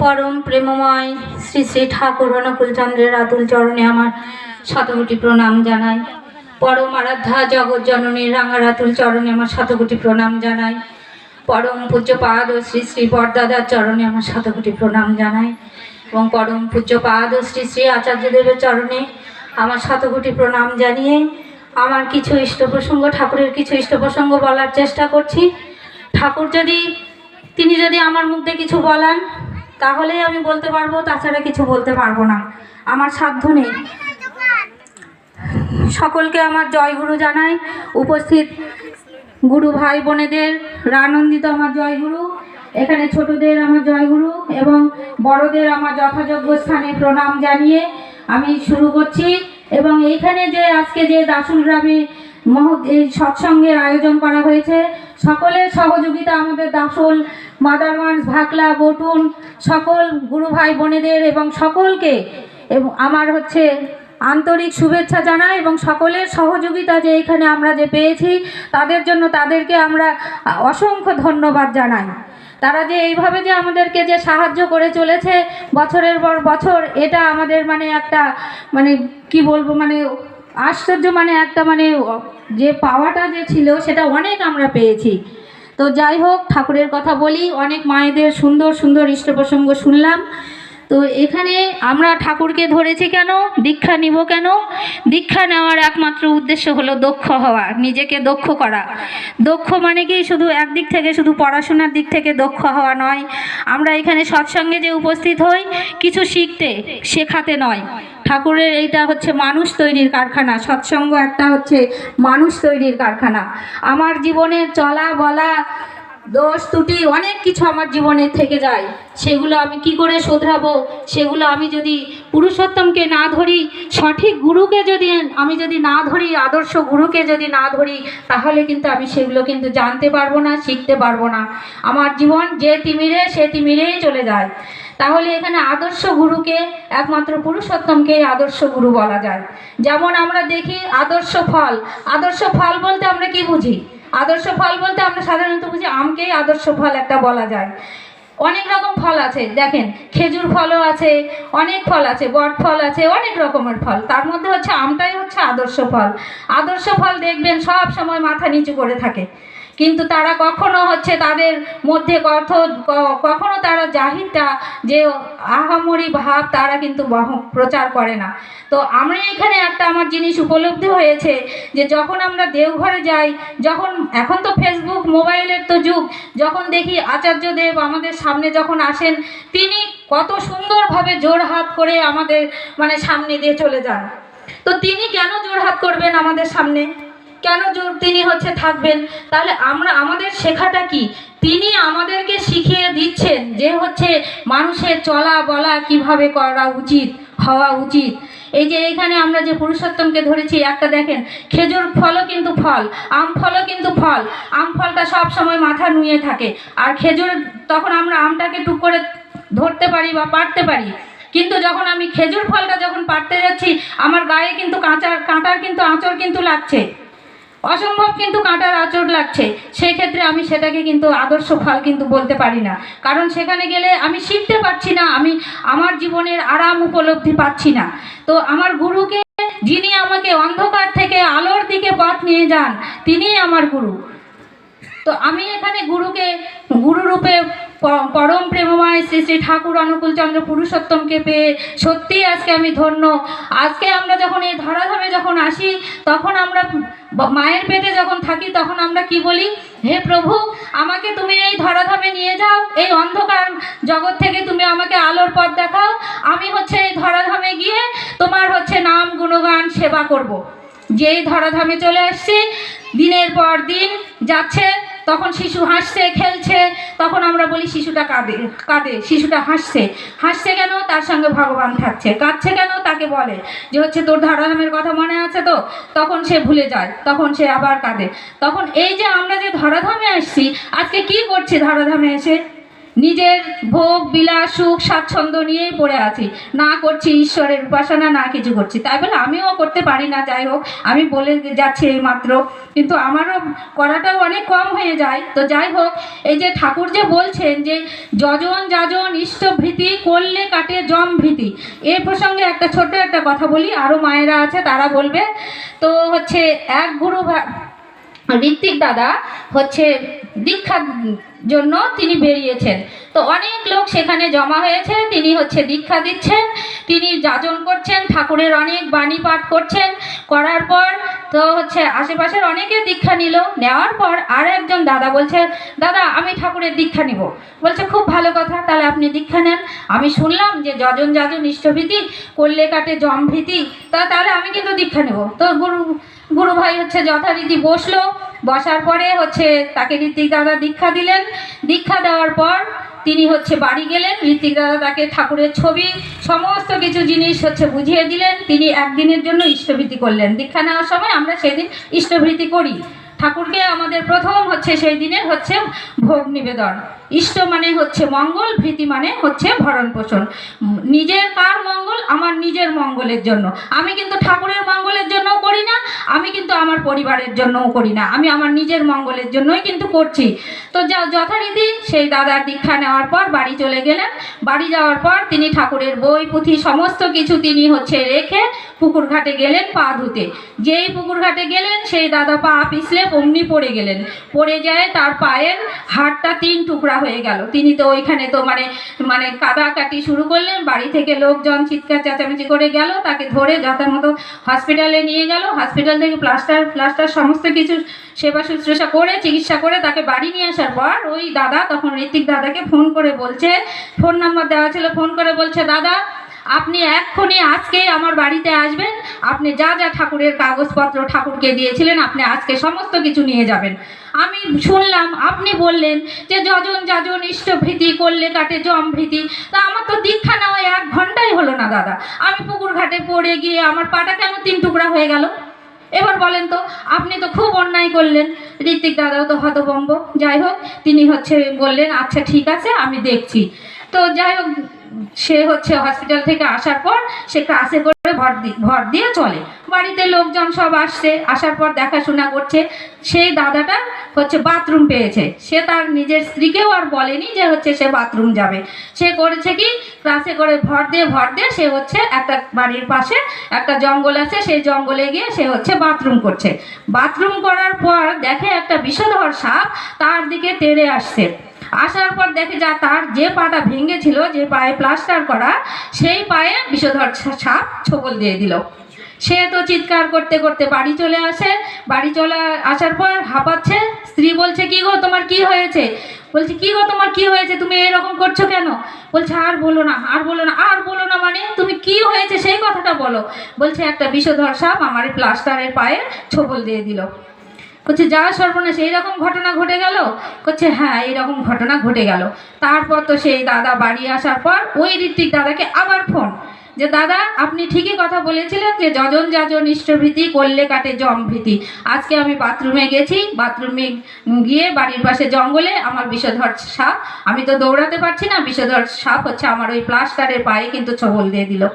পরম প্রেমময় শ্রী শ্রী ঠাকুর অনুকূলচন্দ্রের আতুল চরণে আমার শতকোটি প্রণাম জানাই। পরম আরাধ্যা জগৎ জননীর রাঙার আতুল চরণে আমার শতকোটি প্রণাম জানাই। পরম পূজ্যপাদ ও শ্রী শ্রী বরদাদার চরণে আমার শতকোটি প্রণাম জানাই। এবং পরম পূজ্যপাদ ও শ্রী শ্রী আচার্যদেবের চরণে আমার শতকোটি প্রণাম জানিয়ে আমার কিছু ইষ্ট প্রসঙ্গ, ঠাকুরের কিছু ইষ্ট প্রসঙ্গ বলার চেষ্টা করছি। ঠাকুর যদি, তিনি যদি আমার মুখে কিছু বলান তাহলেই আমি বলতে পারব, তাছাড়া কিছু বলতে পারব না। আমার সাধ্য নেই। সকলকে আমার জয়গুরু জানাই। উপস্থিত গুরু ভাই বোনেদের, রানন্দিত আমার জয়গুরু এখানে ছোটদের আমার জয়গুরু এবং বড়দের আমার যথাযোগ্য স্থানে প্রণাম জানিয়ে আমি শুরু করছি। এবং এইখানে যে আজকে যে দাসুল গ্রামে মহ এই সৎসঙ্গের আয়োজন করা হয়েছে সকলের সহযোগিতা আমাদের দাসল মাদারগঞ্জ ভাকলা, বটুন, সকল গুরু ভাই বোনেদের এবং সকলকে এবং আমার হচ্ছে আন্তরিক শুভেচ্ছা জানাই এবং সকলের সহযোগিতা যে এখানে আমরা যে পেয়েছি, তাদের জন্য তাদেরকে আমরা অসংখ্য ধন্যবাদ জানাই। তারা যে এইভাবে যে আমাদেরকে যে সাহায্য করে চলেছে, বছরের পর বছর, এটা আমাদের মানে একটা মানে কি বলব মানে আশ্চর্য মানে একটা মানে যে পাওয়াটা যে ছিল সেটা অনেক আমরা পেয়েছি। তো যাই হোক, ঠাকুরের কথা বলি, অনেক মায়েদের সুন্দর সুন্দর ইষ্ট প্রসঙ্গ শুনলাম। তো এখানে আমরা ঠাকুরকে ধরেছি কেন? দীক্ষা নিব কেন? দীক্ষা নেওয়ার একমাত্র উদ্দেশ্য হলো দক্ষ হওয়া, নিজেকে দক্ষ করা। দক্ষ মানে কি? শুধু একদিক থেকে, শুধু পড়াশোনার দিক থেকে দক্ষ হওয়া নয়। আমরা এখানে সৎসঙ্গে যে উপস্থিত হই, কিছু শিখতে, শেখাতে নয়। ঠাকুরের এইটা হচ্ছে মানুষ তৈরির কারখানা, সৎসঙ্গ একটা হচ্ছে মানুষ তৈরির কারখানা। আমার জীবনের চলা বলা দোষ ত্রুটি অনেক কিছু আমার জীবনে থেকে যায়। সেগুলো আমি কি করে শোধরাবো? সেগুলো আমি যদি পুরুষোত্তমকে না ধরি, সঠিক গুরুকে যদি আমি যদি না ধরি, আদর্শ গুরুকে যদি না ধরি, তাহলে কিন্তু আমি সেগুলো কিন্তু জানতে পারব না, শিখতে পারব না। আমার জীবন যে তিমিরে, সে তিমিরেই চলে যায়। তাহলে এখানে আদর্শ গুরুকে একমাত্র পুরুষোত্তমকে আদর্শ গুরু বলা যায়। যেমন আমরা দেখি আদর্শ ফল। আদর্শ ফল বলতে আমরা কি বুঝি? আদর্শ ফল বলতে আমরা সাধারণত বুঝি আমকেই আদর্শ ফল একটা বলা যায়। অনেক রকম ফল আছে, দেখেন, খেজুর ফলও আছে, অনেক ফল আছে, বট ফল আছে, অনেক রকমের ফল। তার মধ্যে হচ্ছে আমটাই হচ্ছে আদর্শ ফল। আদর্শ ফল দেখবেন সব সময় মাথা নিচু করে থাকে। কিন্তু তারা কখনো হচ্ছে তাদের মধ্যে কথ কখনো তারা জাহিরটা যে আহামরি ভাব তারা কিন্তু প্রচার করে না। তো আমি এখানে একটা আমার জিনিস উপলব্ধি হয়েছে যে যখন আমরা দেওঘরে যাই, যখন, এখন তো ফেসবুক মোবাইলের তো যুগ, যখন দেখি আচার্যদেব আমাদের সামনে যখন আসেন, তিনি কত সুন্দরভাবে জোর হাত করে আমাদের মানে সামনে দিয়ে চলে যান। তো তিনি কেন জোর হাত করবেন আমাদের সামনে? কেন তিনি হচ্ছে থাকবেন? তাহলে আমরা, আমাদের শেখাটা কি? তিনি আমাদেরকে শিখিয়ে দিচ্ছেন যে হচ্ছে মানুষের চলা বলা কীভাবে করা উচিত, হওয়া উচিত। এই যে এখানে আমরা যে পুরুষোত্তমকে ধরেছি, একটা দেখেন, খেজুর ফলও কিন্তু ফল, আম ফলও কিন্তু ফল। আম ফলটা সব সময় মাথা নুয়ে থাকে। আর খেজুর, তখন আমরা আমটাকে টুক করে ধরতে পারি বা পারতে পারি। কিন্তু যখন আমি খেজুর ফলটা যখন পারতে যাচ্ছি, আমার গায়ে কিন্তু কাঁচার কাঁটার কিন্তু আঁচড় কিন্তু লাগছে। অসম্ভব কিন্তু কাঁটার আঁচড় লাগছে। সেই ক্ষেত্রে আমি সেটাকে কিন্তু আদর্শ ফল কিন্তু বলতে পারি না। কারণ সেখানে গেলে আমি শিখতে পারছি না, আমি আমার জীবনের আরাম উপলব্ধি পাচ্ছি না। তো আমার গুরুকে, যিনি আমাকে অন্ধকার থেকে আলোর দিকে পথ নিয়ে যান, তিনিই আমার গুরু। তো আমি এখানে গুরুকে গুরুরূপে পরম প্রেমময় শ্রী শ্রী ঠাকুর অনুকূলচন্দ্র পুরুষোত্তমকে পেয়ে সত্যিই আজকে আমি ধন্য। আজকে আমরা যখন এই ধরাধামে যখন আসি, তখন আমরা মায়ের পেটে যখন থাকি তখন আমরা কি বলি হে প্রভু, আমাকে তুমি এই ধরাধামে নিয়ে যাও, এই অন্ধকার জগৎ থেকে তুমি আমাকে আলোর পথ দেখাও আমি হচ্ছে এই ধরাধামে গিয়ে তোমার হচ্ছে নাম, গুণগান, সেবা করব। যেই ধরাধামে চলে আসছি, দিনের পর দিন যাচ্ছে তখন শিশু হাসছে, খেলছে, তখন আমরা বলি, শিশুটা কাঁদে কাঁদে, শিশুটা হাসছে। হাসছে কেন? তার সঙ্গে ভগবান থাকছে। কাঁদছে কেন? তাকে বলে যে হচ্ছে, তোর ধরাধামের কথা মনে আছে তো? তখন সে ভুলে যায়, তখন সে আবার কাঁদে। তখন এই যে আমরা যে ধরাধামে আসছি, আজকে কি করছি ধরাধামে এসে? নিজের ভোগ, বিলাস, সুখ, স্বাচ্ছন্দ্য নিয়েই পড়ে আছি। না করছি ঈশ্বরের উপাসনা, না কিছু করছি। তাই বলে আমিও করতে পারি না, যাই হোক, আমি বলে যাচ্ছি এই মাত্র কিন্তু আমারও করাটাও অনেক কম হয়ে যায়। তো যাই হোক, এই যে ঠাকুর যে বলছেন যে যজন যাজন ইষ্টভীতি করলে কাটে জম ভীতি। এই প্রসঙ্গে একটা ছোট্ট একটা কথা বলি। আরও মায়েরা আছে, তারা বলবে। তো হচ্ছে এক গুরু ঋত্বিক দাদা হচ্ছে দীক্ষার জন্য তিনি বেরিয়েছেন। তো অনেক লোক সেখানে জমা হয়েছে, তিনি হচ্ছে দীক্ষা দিচ্ছেন, তিনি যাজন করছেন, ঠাকুরের অনেক বাণী পাঠ করছেন। করার পর তো হচ্ছে আশেপাশের অনেকে দীক্ষা নিল। নেওয়ার পর আর একজন দাদা বলছে, দাদা, আমি ঠাকুরের দীক্ষা নিব। বলছে, খুব ভালো কথা, তাহলে আপনি দীক্ষা নেন। আমি শুনলাম যে, যজন যাজন ইষ্টভীতি করলে কাটে জম ভীতি, তা তাহলে আমি কিন্তু দীক্ষা নেব। তো গুরু গুরু ভাই হচ্ছে যথারীতি বসল। বসার পরে হচ্ছে তাকে ঋত্বিক দাদা দীক্ষা দিলেন। দীক্ষা দেওয়ার পর তিনি হচ্ছে বাড়ি গেলেন ঋতিক দাদা তাকে ঠাকুরের ছবি, সমস্ত কিছু জিনিস হচ্ছে বুঝিয়ে দিলেন। তিনি একদিনের জন্য ইষ্টভৃতি করলেন। দীক্ষা নেওয়ার সময় আমরা সেদিন ইষ্টভৃতি করি। ঠাকুরকে আমাদের প্রথম হচ্ছে সেই দিনের হচ্ছে ভোগ নিবেদন। ইষ্ট মানে হচ্ছে মঙ্গল, ভীতি মানে হচ্ছে ভরণ পোষণ। নিজের কার মঙ্গল? আমার নিজের মঙ্গলের জন্য। আমি কিন্তু ঠাকুরের মঙ্গলের জন্যও করি না, আমি কিন্তু আমার পরিবারের জন্যও করি না। আমি আমার নিজের মঙ্গলের জন্যই কিন্তু করছি। তো যা যথারীতি সেই দাদার দীক্ষা নেওয়ার পর বাড়ি চলে গেলেন। বাড়ি যাওয়ার পর তিনি ঠাকুরের বই, পুঁথি, সমস্ত কিছু তিনি হচ্ছে রেখে পুকুর ঘাটে গেলেন পা ধুতে। যেই পুকুর ঘাটে গেলেন, সেই দাদা পা পিছলে অমনি পড়ে গেলেন। পড়ে যায়, তার পায়ের হাড়টা তিন টুকরা হয়ে গেল। তিনি তো ওইখানে তো মানে মানে কাদা কাটি শুরু করলেন, বাড়ি থেকে লোকজন চিৎকার চেঁচামেচি করে গেল, তাকে ধরে যথামতো হসপিটালে নিয়ে গেল। হসপিটাল থেকে প্লাস্টার প্লাস্টার সমস্ত কিছু সেবা শুশ্রূষা করে, চিকিৎসা করে তাকে বাড়ি নিয়ে আসার পর ওই দাদা, তখন ঋত্বিক দাদাকে ফোন করে বলছে, ফোন নাম্বার দেওয়া ছিল, ফোন করে বলছে, দাদা আপনি এক্ষুনি আজকে আমার বাড়িতে আসবেন। আপনি যা যা ঠাকুরের কাগজপত্র ঠাকুরকে দিয়েছিলেন, আপনি আজকে সমস্ত কিছু নিয়ে যাবেন। আমি শুনলাম, আপনি বললেন যে যজন যাজন ইষ্টভীতি করলে কাটে জম ভীতি। তা আমার তো দীক্ষা নেওয়া এক ঘন্টাই হলো না, দাদা। আমি পুকুর ঘাটে পড়ে গিয়ে আমার পাটা কেন তিন টুকরা হয়ে গেল? এবার বলেন তো, আপনি তো খুব অন্যায় করলেন। ঋত্বিক দাদাও তো হতভম্ব। যাই হোক, তিনি হচ্ছে বললেন আচ্ছা ঠিক আছে, আমি দেখছি। তো যাই হোক সে হচ্ছে হসপিটাল থেকে আসার পর সে ক্লাসে করে ভর ভর দিয়ে চলে। বাড়িতে লোকজন সব আসছে, আসার পর দেখাশোনা করছে। সেই দাদাটা হচ্ছে বাথরুম পেয়েছে। সে তার নিজের স্ত্রীকেও আর বলেনি যে হচ্ছে সে বাথরুম যাবে। সে করেছে কি? ক্লাসে করে ভর দিয়ে ভর দিয়ে সে হচ্ছে একটা বাড়ির পাশে একটা জঙ্গল আছে, সেই জঙ্গলে গিয়ে সে হচ্ছে বাথরুম করছে। বাথরুম করার পর দেখে একটা বিষধর সাপ তার দিকে তেড়ে আসছে। আসার পর দেখে যা তার যে পাটা ভেঙেছিল, যে পায়ে প্লাস্টার করা, সেই পায়ে বিষধর সাপ ছোবল দিয়ে দিল। সে তো চিৎকার করতে করতে বাড়ি চলে আসে। বাড়ি চলে আসার পর হাঁপাচ্ছে। স্ত্রী বলছে, কি গো, তোমার কি হয়েছে? বলছে, কি গো, তোমার কি হয়েছে? তুমি এরকম করছ কেন? বলছে, আর বলো না, আর বলো না, আর বলো না মানে তুমি কি হয়েছে সেই কথাটা বলো। বলছে, একটা বিষধর সাপ আমার প্লাস্টারের পায়ে ছোবল দিয়ে দিল। বলছে যা সর্বনাশ, এইরকম ঘটনা ঘটে গেল? করছে হ্যাঁ এইরকম ঘটনা ঘটে গেল। তারপর তো সেই দাদা বাড়ি আসার পর ওই ঋত্বিক দাদাকে আবার ফোন যে, দাদা, আপনি ঠিকই কথা বলেছিলেন যে, যজন যাজন ইষ্টভীতি, করলে কাটে জম ভীতি। আজকে আমি বাথরুমে গেছি, বাথরুমে গিয়ে বাড়ির পাশে জঙ্গলে আমার বিষধর সাপ, আমি তো দৌড়াতে পারছি না, বিষধর সাপ হচ্ছে আমার ওই প্লাস্টারের পায়ে কিন্তু ছবল দিয়ে দিল।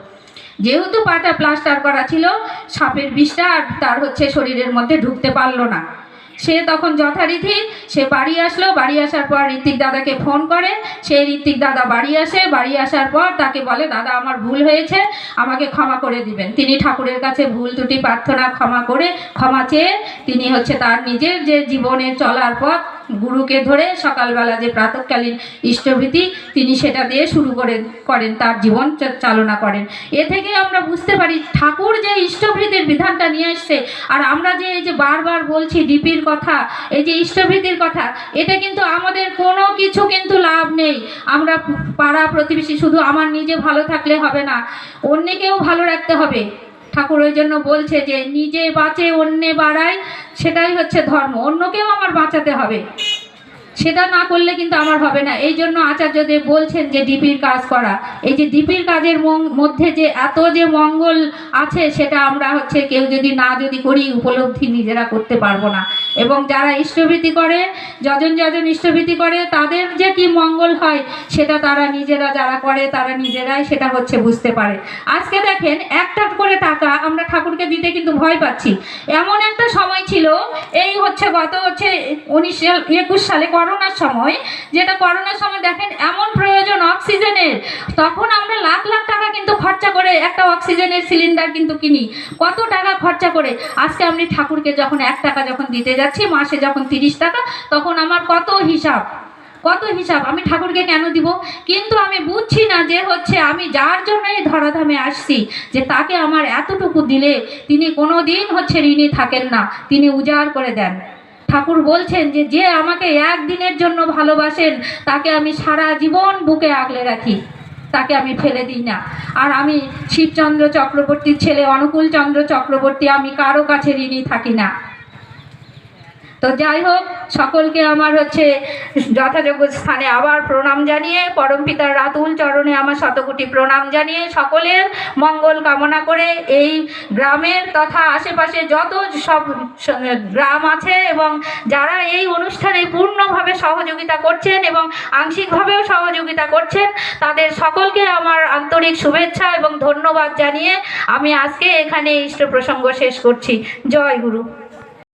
যেহেতু পাটা প্লাস্টার করা ছিল, সাপের বিষটা আর তার হচ্ছে শরীরের মধ্যে ঢুকতে পারল না। সে তখন যথারীতি, সে বাড়ি আসলো। বাড়ি আসার পর ঋত্বিক দাদাকে ফোন করে। সে ঋত্বিক দাদা বাড়ি আসে। বাড়ি আসার পর তাকে বলে, দাদা, আমার ভুল হয়েছে। আমাকে ক্ষমা করে দিবেন। তিনি ঠাকুরের কাছে ভুল ত্রুটি, প্রার্থনা ক্ষমা করে ক্ষমা চেয়ে তিনি হচ্ছে তার নিজের যে জীবনে চলার পথ গুরুকে ধরে সকালবেলা যে প্রাতকালীন ইষ্টভীতি, তিনি সেটা দিয়ে শুরু করে করেন, তার জীবন চালনা করেন। এ থেকে আমরা বুঝতে পারি ঠাকুর যে ইষ্টভীতির বিধানটা নিয়ে আসছে আর আমরা যে এই যে বারবার বলছি ডিপির কথা, এই যে ইষ্টভীতির কথা, এটা কিন্তু আমাদের কোনো কিছু কিন্তু লাভ নেই। আমরা পাড়া প্রতিবেশী শুধু আমার নিজে ভালো থাকলে হবে না, অন্যকেও ভালো রাখতে হবে। ঠাকুর ওই জন্য বলছে যে, নিজে বাঁচে, অন্যে বাড়ায়। সেটাই হচ্ছে ধর্ম। অন্যকেও আমার বাঁচাতে হবে। সেটা না করলে কিন্তু আমার হবে না। এই জন্য আচার্যদেব বলছেন যে, ডিপির কাজ করা। এই যে ডিপির কাজের মধ্যে যে এত যে মঙ্গল আছে, সেটা আমরা হচ্ছে কেউ যদি না যদি করি, উপলব্ধি নিজেরা করতে পারব না। এবং যারা ইষ্টভীতি করে, যজন যজন ইষ্টভীতি করে, তাদের যে কি মঙ্গল হয়, সেটা তারা নিজেরা যারা করে, তারা নিজেরাই সেটা হচ্ছে বুঝতে পারে। আজকে দেখেন, একটা করে টাকা আমরা ঠাকুরকে দিতে কিন্তু ভয় পাচ্ছি। এমন একটা সময় ছিল, এই হচ্ছে গত হচ্ছে উনিশ একুশ সালে করোনার সময়, যেটা করোনার সময় দেখেন, এমন প্রয়োজন অক্সিজেনের। তখন আমরা লাখ লাখ টাকা কিন্তু খরচা করে একটা অক্সিজেনের সিলিন্ডার কিন্তু কিনি। কত টাকা খরচা করে? আজকে আপনি ঠাকুরকে যখন এক টাকা যখন দিতে যাচ্ছি মাসে যখন তিরিশ টাকা, তখন আমার কত হিসাব? কত হিসাব? আমি ঠাকুরকে কেন দিব? কিন্তু আমি বুঝছি না যে হচ্ছে আমি যার জন্য এই ধরাধামে আসছি, যে তাকে আমার এতটুকু দিলে তিনি কোনো দিন হচ্ছে ঋণী থাকেন না, তিনি উজাড় করে দেন। ঠাকুর বলছেন যে যে আমাকে একদিনের জন্য ভালোবাসেন, তাকে আমি সারা জীবন বুকে আগলে রাখি, তাকে আমি ফেলে দিই না। আর আমি শিবচন্দ্র চক্রবর্তীর ছেলে, অনুকূল চন্দ্র চক্রবর্তী, আমি কারও কাছে ঋণী থাকি না। তো যাই হোক, সকলকে আমার হচ্ছে যথাযোগ্য স্থানে আবার প্রণাম জানিয়ে পরমপিতার রাতুল চরণে আমার শতকোটি প্রণাম জানিয়ে সকলের মঙ্গল কামনা করে এই গ্রামের তথা আশেপাশে যত সব গ্রাম আছে এবং যারা এই অনুষ্ঠানে পূর্ণভাবে সহযোগিতা করছেন এবং আংশিকভাবেও সহযোগিতা করছেন, তাদের সকলকে আমার আন্তরিক শুভেচ্ছা এবং ধন্যবাদ জানিয়ে আমি আজকে এখানে ইষ্ট প্রসঙ্গ শেষ করছি। জয় গুরু।